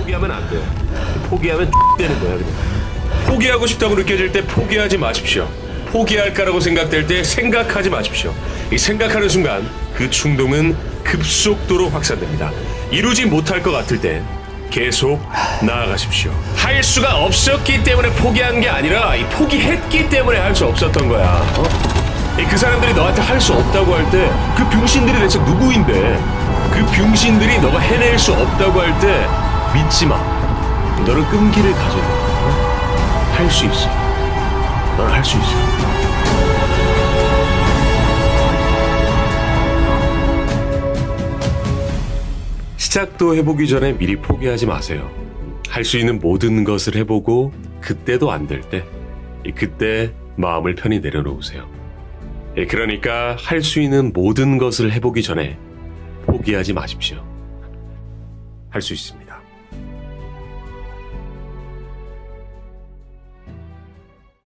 포기하면 안 돼. 포기하면 되는 거야 그냥. 포기하고 싶다고 느껴질 때 포기하지 마십시오. 포기할까라고 생각될 때 생각하지 마십시오. 이 생각하는 순간 그 충동은 급속도로 확산됩니다. 이루지 못할 것 같을 때 계속 나아가십시오. 할 수가 없었기 때문에 포기한 게 아니라 이 포기했기 때문에 할 수 없었던 거야. 어? 이그 사람들이 너한테 할 수 없다고 할 때 그 병신들이 대체 누구인데 그 병신들이 너가 해낼 수 없다고 할때 믿지 마. 너는 끈기를 가져야 돼. 할 수 있어. 넌할수 있어. 시작도 해보기 전에 미리 포기하지 마세요. 할 수 있는 모든 것을 해보고 그때도 안 될 때, 이 그때 마음을 편히 내려놓으세요. 예, 그러니까 할 수 있는 모든 것을 해보기 전에 포기하지 마십시오. 할 수 있습니다.